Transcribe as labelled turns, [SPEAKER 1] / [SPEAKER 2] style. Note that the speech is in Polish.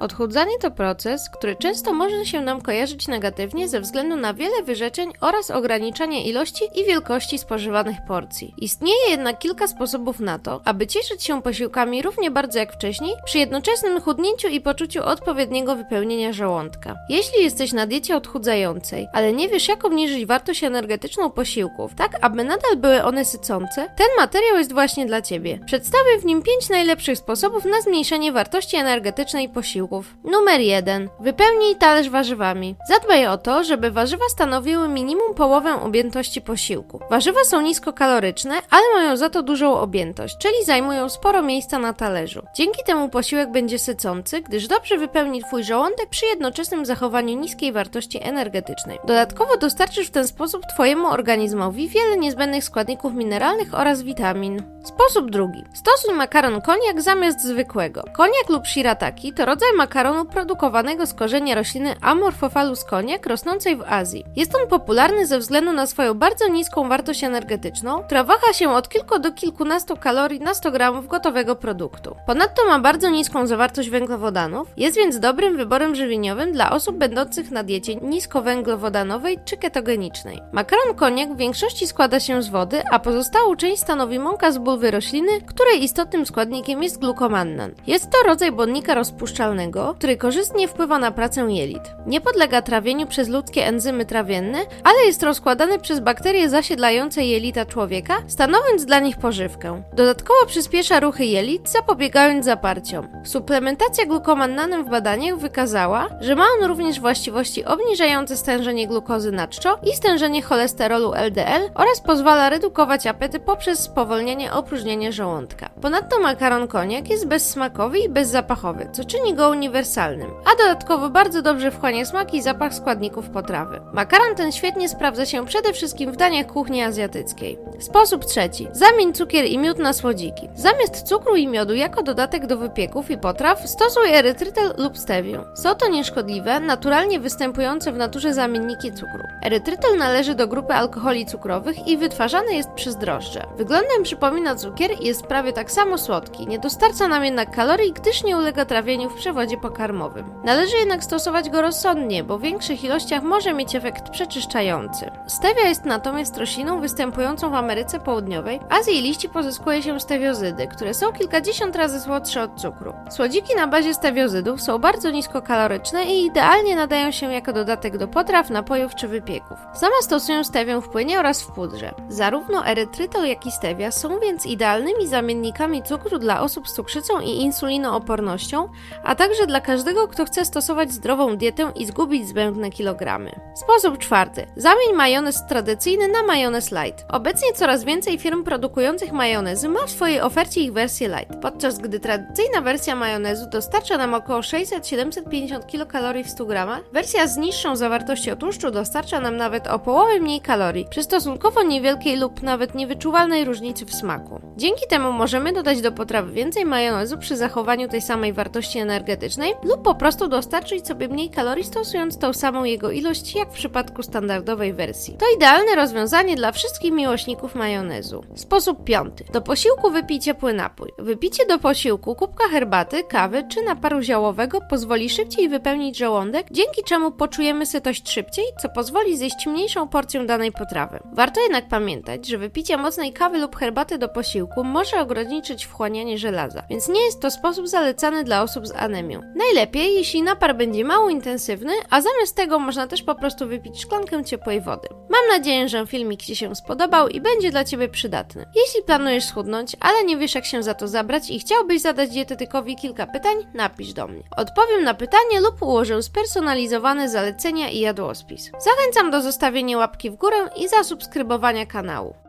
[SPEAKER 1] Odchudzanie to proces, który często może się nam kojarzyć negatywnie ze względu na wiele wyrzeczeń oraz ograniczanie ilości i wielkości spożywanych porcji. Istnieje jednak kilka sposobów na to, aby cieszyć się posiłkami równie bardzo jak wcześniej, przy jednoczesnym chudnięciu i poczuciu odpowiedniego wypełnienia żołądka. Jeśli jesteś na diecie odchudzającej, ale nie wiesz jak obniżyć wartość energetyczną posiłków, tak aby nadal były one sycące, ten materiał jest właśnie dla Ciebie. Przedstawię w nim 5 najlepszych sposobów na zmniejszenie wartości energetycznej posiłków. Numer 1. Wypełnij talerz warzywami. Zadbaj o to, żeby warzywa stanowiły minimum połowę objętości posiłku. Warzywa są niskokaloryczne, ale mają za to dużą objętość, czyli zajmują sporo miejsca na talerzu. Dzięki temu posiłek będzie sycący, gdyż dobrze wypełni Twój żołądek przy jednoczesnym zachowaniu niskiej wartości energetycznej. Dodatkowo dostarczysz w ten sposób Twojemu organizmowi wiele niezbędnych składników mineralnych oraz witamin. Sposób drugi. Stosuj makaron koniak zamiast zwykłego. Koniak lub shirataki to rodzaj makaronu produkowanego z korzenia rośliny Amorphophallus koniak rosnącej w Azji. Jest on popularny ze względu na swoją bardzo niską wartość energetyczną, która waha się od kilku do kilkunastu kalorii na 100 gramów gotowego produktu. Ponadto ma bardzo niską zawartość węglowodanów, jest więc dobrym wyborem żywieniowym dla osób będących na diecie niskowęglowodanowej czy ketogenicznej. Makaron koniak w większości składa się z wody, a pozostałą część stanowi mąka z bulwy rośliny, której istotnym składnikiem jest glukomannan. Jest to rodzaj błonnika rozpuszczalnego, który korzystnie wpływa na pracę jelit. Nie podlega trawieniu przez ludzkie enzymy trawienne, ale jest rozkładany przez bakterie zasiedlające jelita człowieka, stanowiąc dla nich pożywkę. Dodatkowo przyspiesza ruchy jelit, zapobiegając zaparciom. Suplementacja glukomannanem w badaniach wykazała, że ma on również właściwości obniżające stężenie glukozy na czczo i stężenie cholesterolu LDL oraz pozwala redukować apetyt poprzez spowolnienie opróżnienia żołądka. Ponadto makaron koniak jest bezsmakowy i bezzapachowy, co czyni go uniwersalnym, a dodatkowo bardzo dobrze wchłania smak i zapach składników potrawy. Makaron ten świetnie sprawdza się przede wszystkim w daniach kuchni azjatyckiej. Sposób trzeci. Zamień cukier i miód na słodziki. Zamiast cukru i miodu jako dodatek do wypieków i potraw stosuj erytrytyl lub stewię. Są to nieszkodliwe, naturalnie występujące w naturze zamienniki cukru. Erytrytyl należy do grupy alkoholi cukrowych i wytwarzany jest przez drożdże. Wyglądem przypomina cukier i jest prawie tak samo słodki. Nie dostarcza nam jednak kalorii, gdyż nie ulega trawieniu w przewodzie pokarmowym. Należy jednak stosować go rozsądnie, bo w większych ilościach może mieć efekt przeczyszczający. Stevia jest natomiast rośliną występującą w Ameryce Południowej, a z jej liści pozyskuje się stewiozydy, które są kilkadziesiąt razy słodsze od cukru. Słodziki na bazie stewiozydów są bardzo niskokaloryczne i idealnie nadają się jako dodatek do potraw, napojów czy wypieków. Sama stosują stewię w płynie oraz w pudrze. Zarówno erytrytol, jak i stevia są więc idealnymi zamiennikami cukru dla osób z cukrzycą i insulinoopornością, a także dla każdego, kto chce stosować zdrową dietę i zgubić zbędne kilogramy. Sposób czwarty. Zamień majonez tradycyjny na majonez light. Obecnie coraz więcej firm produkujących majonezy ma w swojej ofercie ich wersję light, podczas gdy tradycyjna wersja majonezu dostarcza nam około 600-750 kilokalorii w 100 gramach, wersja z niższą zawartością tłuszczu dostarcza nam nawet o połowę mniej kalorii, przy stosunkowo niewielkiej lub nawet niewyczuwalnej różnicy w smaku. Dzięki temu możemy dodać do potrawy więcej majonezu przy zachowaniu tej samej wartości energetycznej lub po prostu dostarczyć sobie mniej kalorii stosując tą samą jego ilość jak w przypadku standardowej wersji. To idealne rozwiązanie dla wszystkich miłośników majonezu. Sposób piąty. Do posiłku wypij ciepły napój. Wypicie do posiłku kubka herbaty, kawy czy naparu ziołowego pozwoli szybciej wypełnić żołądek, dzięki czemu poczujemy sytość szybciej, co pozwoli zjeść mniejszą porcję danej potrawy. Warto jednak pamiętać, że wypicie mocnej kawy lub herbaty do posiłku może ograniczyć wchłanianie żelaza, więc nie jest to sposób zalecany dla osób z anemią. Najlepiej, jeśli napar będzie mało intensywny, a zamiast tego można też po prostu wypić szklankę ciepłej wody. Mam nadzieję, że filmik Ci się spodobał i będzie dla Ciebie przydatny. Jeśli planujesz schudnąć, ale nie wiesz jak się za to zabrać i chciałbyś zadać dietetykowi kilka pytań, napisz do mnie. Odpowiem na pytanie lub ułożę spersonalizowane zalecenia i jadłospis. Zachęcam do zostawienia łapki w górę i zasubskrybowania kanału.